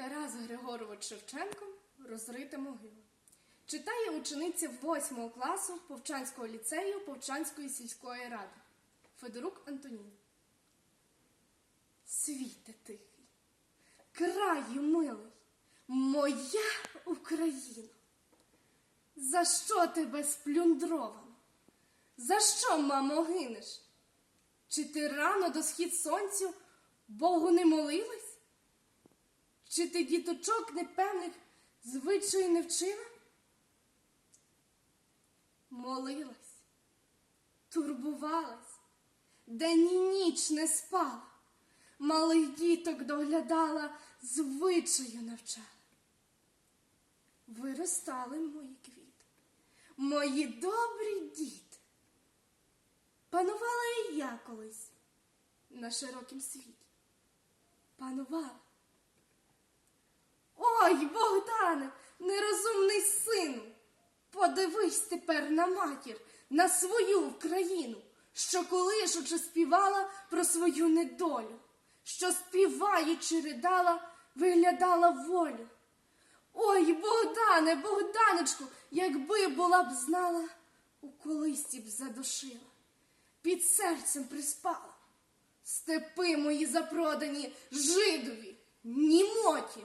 Тарас Григорович Шевченко Розрита могила. Читає учениця 8 класу Повчанського ліцею Повчанської сільської ради Федорук Антоніна. Світе тихий, краю милий, моя Україна. За що тебе сплюндровано? За що, мамо, гинеш? Чи ти рано до схід сонцю Богу не молилась? Чи ти діточок непевних звичаю не вчила? Молилась, турбувалась, день і ніч не спала, малих діток доглядала, звичаю навчала. Виростали мої квіти, мої добрі діти. Панувала і я колись на широкім світі. Панувала. Ой, Богдане, нерозумний сину, подивись тепер на матір, на свою Україну, що колишучи співала про свою недолю, що співаючи ридала, виглядала волю. Ой, Богдане, Богданочку, якби була б знала, у колисці б задушила, під серцем приспала. Степи мої запродані жидові, німоті,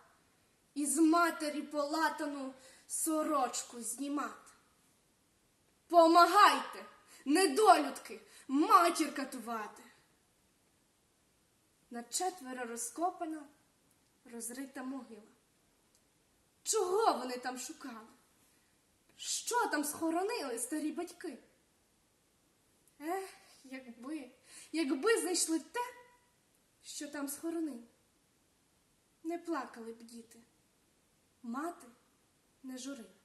і з матері полатану сорочку знімати. Помагайте, недолюдки, матір катувати. На четверо розкопана, розрита могила. Чого вони там шукали? Що там схоронили старі батьки? Ех, якби, якби знайшли те, що там схоронили. Не плакали б діти, мати не журила.